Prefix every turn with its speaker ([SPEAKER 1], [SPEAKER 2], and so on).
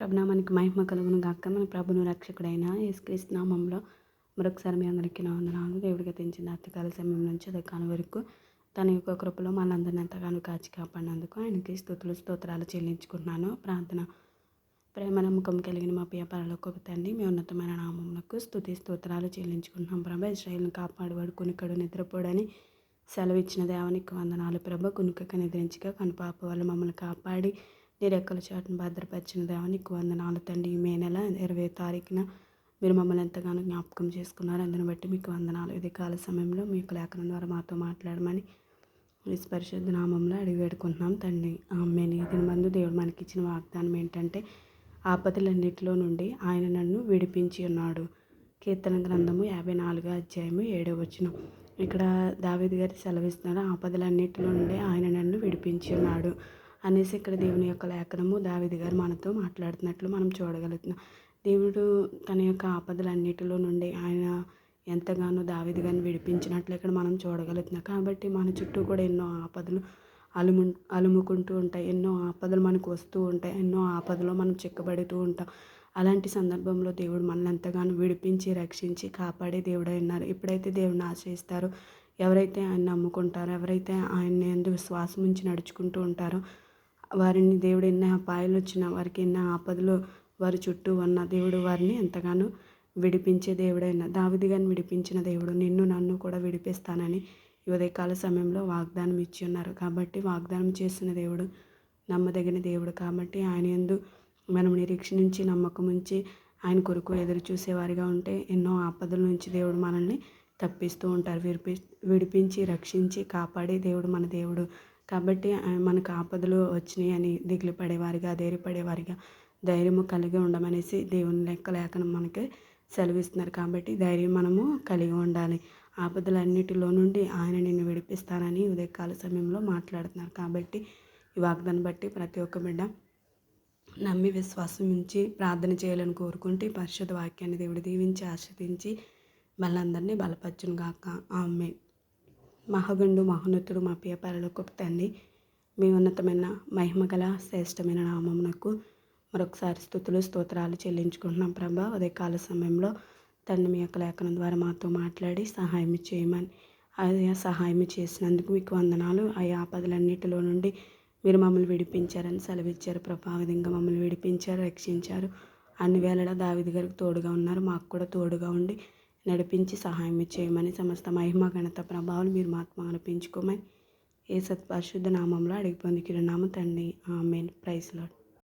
[SPEAKER 1] ప్రభునామానికి మహిమ కలుగును గాక. మన ప్రభును రక్షకుడైన యేసుక్రీస్తు నామంలో మరొకసారి మీ అందరికీ నా వందనాలు. దేవుడిగా తెంచిన సమయం నుంచి అదకాల వరకు తన యొక్క కృపలో మనందరిని ఎంతగానో కాచి కాపాడినందుకు ఆయనకి స్థుతులు స్తోత్రాలు చెల్లించుకుంటున్నాను. ప్రార్థన ప్రేమ నమ్మకం కలిగిన మా పియ ఒక తండ్రి మీ ఉన్నతమైన నామములకు స్థుతి స్తోత్రాలు చెల్లించుకుంటున్నాం. ప్రభ ఇస్రాయిల్ని కాపాడువాడు కొనుకడు నిద్రపోడని సెలవిచ్చిన దేవానికి వందనాలు. ప్రభ కునుకక నిద్రించగా కనుపాప వాళ్ళు మమ్మల్ని కాపాడి నీ రెక్కల చాటును భద్రపరిచిన దేవానికి వందనాలు తండ్రి. మే నెల ఇరవై తారీఖున మీరు మమ్మల్ని ఎంతగానో జ్ఞాపకం చేసుకున్నారు. అందుని బట్టి మీకు వందనాలు. ఇది కాల సమయంలో మీకు లేఖనం ద్వారా మాతో మాట్లాడమని ఈ పరిశుద్ధ నామంలో అడిగి వేడుకుంటున్నాం తండ్రి. ఆమెని. దీని మందు దేవుడు మనకి ఇచ్చిన వాగ్దానం ఏంటంటే ఆపదలన్నింటిలో నుండి ఆయన నన్ను విడిపించి ఉన్నాడు. కీర్తన గ్రంథము యాభై నాలుగో అధ్యాయము ఏడో వచ్చిన ఇక్కడ దావేది గారి సెలవిస్తున్నారు ఆపదలన్నింటిలో నుండి ఆయన నన్ను విడిపించి ఉన్నాడు. అనేసి ఇక్కడ దేవుని యొక్క లేఖనము దావిది గారు మనతో మాట్లాడుతున్నట్లు మనం చూడగలుగుతున్నాం. దేవుడు తన యొక్క ఆపదలన్నిటిలో నుండి ఆయన ఎంతగానో దావిది గారిని విడిపించినట్లు ఇక్కడ మనం చూడగలుగుతున్నాం. కాబట్టి మన చుట్టూ కూడా ఎన్నో ఆపదలు అలుము అలుముకుంటూ ఉంటాయి. ఎన్నో ఆపదలు మనకు వస్తూ ఉంటాయి. ఎన్నో ఆపదలో మనం చిక్కబడుతూ ఉంటాం. అలాంటి సందర్భంలో దేవుడు మనల్ని ఎంతగానో విడిపించి రక్షించి కాపాడే దేవుడు ఉన్నారు ఎప్పుడైతే దేవుడిని ఆశ్రయిస్తారో ఎవరైతే ఆయన నమ్ముకుంటారో ఎవరైతే ఆయన్ని ఎందుకు విశ్వాసం ఉంచి నడుచుకుంటూ ఉంటారో వారిని దేవుడు ఎన్ని అపాయాలు వచ్చినా వారికి ఎన్ని ఆపదలు వారి చుట్టూ ఉన్న దేవుడు వారిని ఎంతగానో విడిపించే దేవుడైన దావిది గారిని విడిపించిన దేవుడు నిన్ను నన్ను కూడా విడిపిస్తానని ఉదయకాల సమయంలో వాగ్దానం ఇచ్చి ఉన్నారు. కాబట్టి వాగ్దానం చేసిన దేవుడు నమ్మదగిన దేవుడు. కాబట్టి ఆయన ఎందు మనం నిరీక్షణించి నమ్మకం ఉంచి ఆయన కొరకు ఎదురు చూసేవారిగా ఉంటే ఎన్నో ఆపదల నుంచి దేవుడు మనల్ని తప్పిస్తూ ఉంటారు. విడిపి విడిపించి రక్షించి కాపాడే దేవుడు మన దేవుడు. కాబట్టి మనకు ఆపదలు వచ్చినాయి అని దిగులు పడేవారిగా ధైర్యపడేవారిగా ధైర్యము కలిగి ఉండమనేసి దేవుని లెక్క లేఖనం మనకి సెలవిస్తున్నారు. కాబట్టి ధైర్యం మనము కలిగి ఉండాలి. ఆపదలన్నిటిలో నుండి ఆయన నిన్ను విడిపిస్తానని ఉదయకాల సమయంలో మాట్లాడుతున్నారు. కాబట్టి ఈ వాగ్దాన్ని బట్టి ప్రతి ఒక్క బిడ్డ నమ్మి విశ్వాసం ఉంచి ప్రార్థన చేయాలని కోరుకుంటే పరిశుద్ధ వాక్యాన్ని దేవుడు దీవించి ఆశ్రదించి మళ్ళందరినీ బలపరచును గాక ఆమె మహగుండు మహోన్నతుడు మా ప్రియ పరలోకపు తండ్రి. మీ ఉన్నతమైన మహిమ గల శ్రేష్టమైన నామమునకు మరొకసారి స్థుతులు స్తోత్రాలు చెల్లించుకుంటున్నాం ప్రభా. ఉదయకాల సమయంలో తండ్రి మీ యొక్క లేఖనం ద్వారా మాతో మాట్లాడి సహాయం చేయమని. అదే సహాయం చేసినందుకు మీకు వందనాలు. ఆ ఆపదలన్నిటిలో నుండి మీరు మమ్మల్ని విడిపించారని సెలవిచ్చారు ప్రభా. విధంగా మమ్మల్ని విడిపించారు రక్షించారు. అన్ని వేళలా దావిది గారికి తోడుగా ఉన్నారు. మాకు కూడా తోడుగా ఉండి నడిపించి సహాయం చేయమని సమస్త మహిమ ఘనత ప్రభావాలు మీరు మాత్మ అనిపించుకోమని ఏ సత్పరిశుద్ధ నామంలో అడిగి పొందికిన తండ్రి. ఆమెన్. Price lord